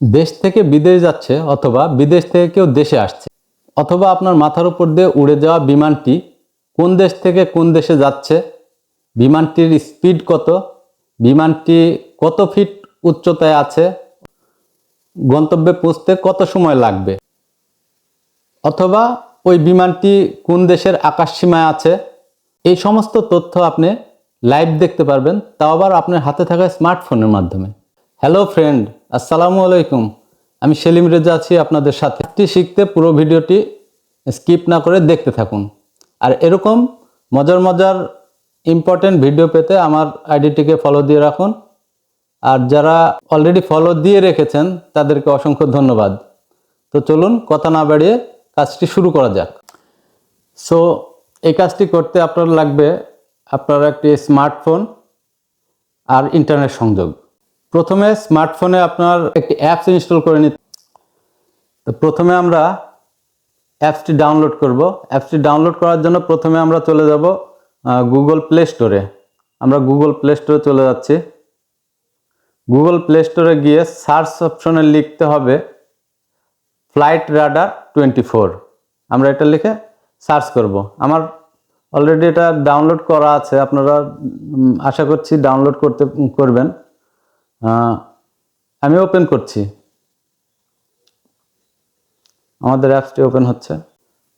দেশ থেকে বিদেশ যাচ্ছে অথবা বিদেশ থেকে কেউ দেশে আসছে, অথবা আপনার মাথার উপর দিয়ে উড়ে যাওয়া বিমানটি কোন দেশ থেকে কোন দেশে যাচ্ছে, বিমানটির স্পিড কত, বিমানটি কত ফিট উচ্চতায় আছে, গন্তব্যে পৌঁছতে কত সময় লাগবে, অথবা ওই বিমানটি কোন দেশের আকাশসীমায় আছে, এই সমস্ত তথ্য আপনি লাইভ দেখতে পারবেন, তাও আবার আপনার হাতে থাকা স্মার্টফোনের মাধ্যমে। হ্যালো ফ্রেন্ড আসসালামু আলাইকুম। আমি সেলিম রেজা আছি আপনাদের সাথে। একটি শিখতে পুরো ভিডিওটি স্কিপ না করে দেখতে থাকুন। আর এরকম মজার মজার ইম্পর্টেন্ট ভিডিও পেতে আমার আইডিটিকে ফলো দিয়ে রাখুন। আর যারা অলরেডি ফলো দিয়ে রেখেছেন, তাদেরকে অসংখ্য ধন্যবাদ। তো চলুন কথা না বাড়িয়ে কাজটি শুরু করা যাক। সো এই কাজটি করতে আপনার লাগবে আপনার একটি স্মার্টফোন আর ইন্টারনেট সংযোগ। প্রথমে স্মার্টফোনে আপনার একটি অ্যাপস ইনস্টল করে নিতে তো প্রথমে আমরা অ্যাপসটি ডাউনলোড করব। অ্যাপসটি ডাউনলোড করার জন্য প্রথমে আমরা চলে যাব গুগল প্লে স্টোরে আমরা গুগল প্লে স্টোরে চলে যাচ্ছি। গুগল প্লে স্টোরে গিয়ে সার্চ অপশনে লিখতে হবে ফ্লাইট রাডার টোয়েন্টি ফোর আমরা এটা লিখে সার্চ করব। আমার অলরেডি এটা ডাউনলোড করা আছে, আপনারা আশা করছি ডাউনলোড করতে করবেন। আমি ওপেন করছি। আমাদের অ্যাপসটি ওপেন হচ্ছে।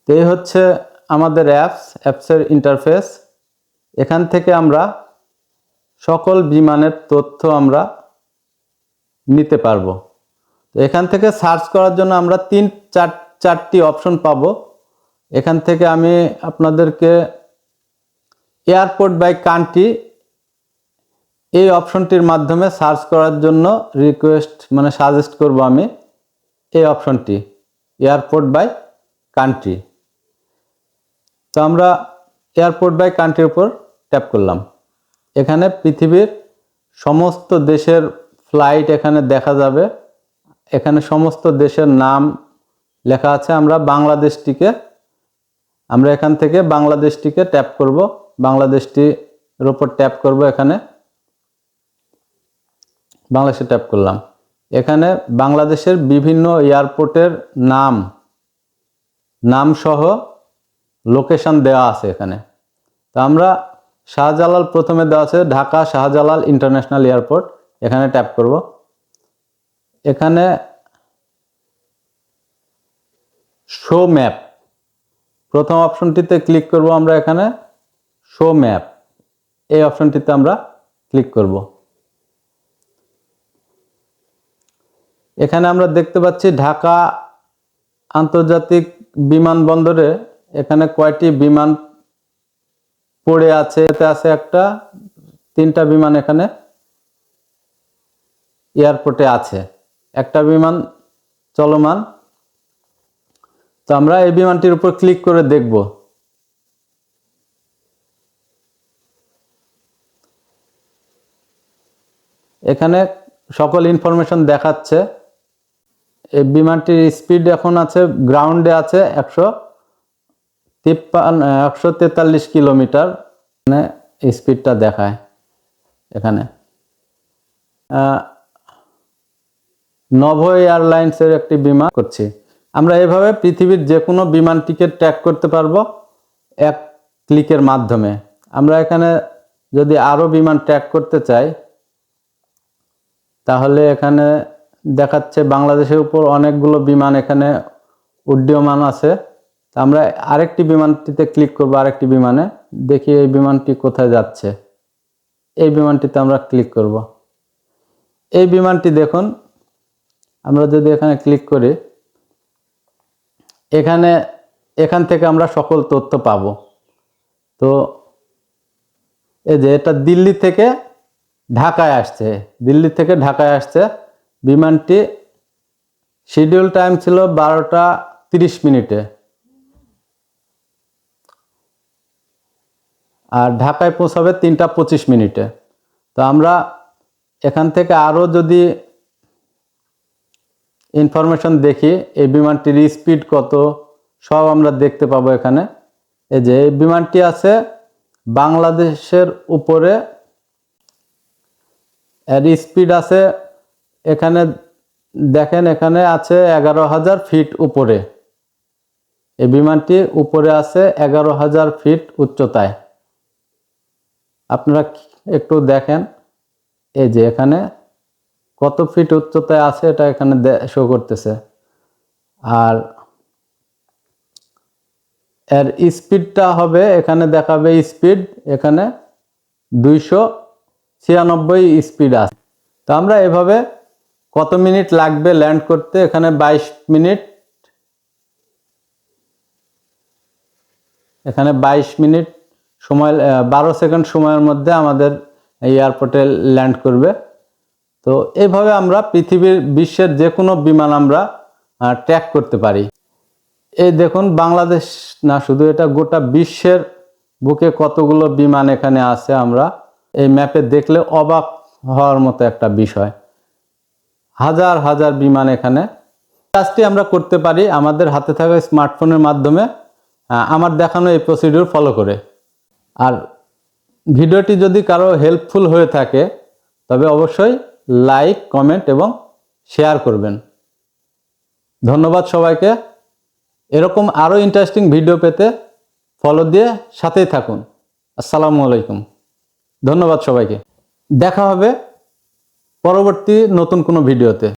তো এই হচ্ছে আমাদের অ্যাপস অ্যাপসের ইন্টারফেস এখান থেকে আমরা সকল বিমানের তথ্য আমরা নিতে পারব। তো এখান থেকে সার্চ করার জন্য আমরা তিন, চার, চারটি অপশন পাবো। এখান থেকে আমি আপনাদেরকে এয়ারপোর্ট বাই কান্ট্রি এই অপশনটির মাধ্যমে সার্চ করার জন্য রিকোয়েস্ট মানে সাজেস্ট করব আমি এই অপশনটি এয়ারপোর্ট বাই কান্ট্রি তো আমরা এয়ারপোর্ট বাই কান্ট্রির উপর ট্যাপ করলাম। এখানে পৃথিবীর সমস্ত দেশের ফ্লাইট এখানে দেখা যাবে। এখানে সমস্ত দেশের নাম লেখা আছে, আমরা বাংলাদেশটিকে, আমরা এখান থেকে বাংলাদেশটিকে ট্যাপ করব। বাংলাদেশটির উপর ট্যাপ করব এখানে। বাংলাদেশে ট্যাপ করলাম। এখানে বাংলাদেশের বিভিন্ন এয়ারপোর্টের নাম নাম সহ লোকেশন দেওয়া আছে এখানে। তো আমরা শাহজালাল প্রথমে দেওয়া আছে ঢাকা শাহজালাল ইন্টারন্যাশনাল এয়ারপোর্ট এখানে ট্যাপ করব। এখানে শো ম্যাপ প্রথম অপশনটিতে ক্লিক করব আমরা এখানে শো ম্যাপ এই অপশনটিতে আমরা ক্লিক করব। এখানে আমরা দেখতে পাচ্ছি ঢাকা আন্তর্জাতিক বিমানবন্দরে এখানে কয়টি বিমান পড়ে আছে? এতে আছে একটা, তিনটা বিমান এখানে এয়ারপোর্টে আছে। একটা বিমান চলমান। তো আমরা এই বিমানটির উপর ক্লিক করে দেখব। এখানে সকল ইনফরমেশন দেখাচ্ছে। এই বিমানটির স্পিড এখন আছে গ্রাউন্ডে আছে একশো তিপ্পান্ন, একশো তেতাল্লিশ কিলোমিটার। মানে স্পিডটা দেখায় এখানে। নভো এয়ারলাইন্সের একটি বিমান করছি। আমরা এভাবে পৃথিবীর যে কোনো বিমান টিকিট ট্র্যাক করতে পারব এক ক্লিকের মাধ্যমে। আমরা এখানে যদি আরও বিমান ট্র্যাক করতে চাই, তাহলে এখানে দেখাচ্ছে বাংলাদেশের উপর অনেকগুলো বিমান এখানে উড্ডীয়মান আছে। তা আমরা আরেকটি বিমানটিতে ক্লিক করব, আরেকটি বিমানে। দেখি এই বিমানটি কোথায় যাচ্ছে। এই বিমানটিতে আমরা ক্লিক করব। এই বিমানটি দেখুন, আমরা যদি এখানে ক্লিক করি, এখানে, এখান থেকে আমরা সকল তথ্য পাবো। তো এই যে এটা দিল্লি থেকে ঢাকায় আসছে, দিল্লি থেকে ঢাকায় আসছে। বিমানটি শিডিউল টাইম ছিল বারোটা তিরিশ মিনিটে। আর ঢাকায় পৌঁছাবে তিনটা পঁচিশ মিনিটে। তো আমরা এখান থেকে আরও যদি ইনফরমেশন দেখি, এই বিমানটির স্পিড কত, সব আমরা দেখতে পাবো এখানে। এই যে, এই বিমানটি আছে বাংলাদেশের উপরে, এর স্পিড আছে এখানে দেখেন, এখানে আছে এগারো হাজার ফিট উপরে। এই বিমানটি উপরে আছে এগারো হাজার ফিট উচ্চতায়। আপনারা একটু দেখেন, এই যে এখানে কত ফিট উচ্চতায় আছে এটা এখানে শো করতেছে। আর এর স্পিডটা হবে, এখানে দেখাবে স্পিড, এখানে দুইশো ছিয়ানব্বই স্পিড আছে। তো আমরা এভাবে কত মিনিট লাগবে ল্যান্ড করতে? এখানে বাইশ মিনিট। এখানে বাইশ মিনিট সময় বারো সেকেন্ড সময়ের মধ্যে আমাদের এয়ারপোর্টে ল্যান্ড করবে। তো এইভাবে আমরা পৃথিবীর বিশ্বের যে কোনো বিমান আমরা ট্র্যাক করতে পারি। এই দেখুন, বাংলাদেশ না, শুধু এটা, গোটা বিশ্বের বুকে কতগুলো বিমান এখানে আছে আমরা। এই ম্যাপে দেখলে অবাক হওয়ার মতো একটা বিষয়। হাজার হাজার বিমান এখানে। কাজটি আমরা করতে পারি আমাদের হাতে থাকা স্মার্টফোনের মাধ্যমে আমার দেখানো এই প্রসিডিউর ফলো করে। আর ভিডিওটি যদি কারও হেল্পফুল হয়ে থাকে, তবে অবশ্যই লাইক কমেন্ট এবং শেয়ার করবেন। ধন্যবাদ সবাইকে। এরকম আরও ইন্টারেস্টিং ভিডিও পেতে ফলো দিয়ে সাথেই থাকুন। আসসালামু আলাইকুম। ধন্যবাদ সবাইকে। দেখা হবে পরবর্তী নতুন কোনো ভিডিওতে।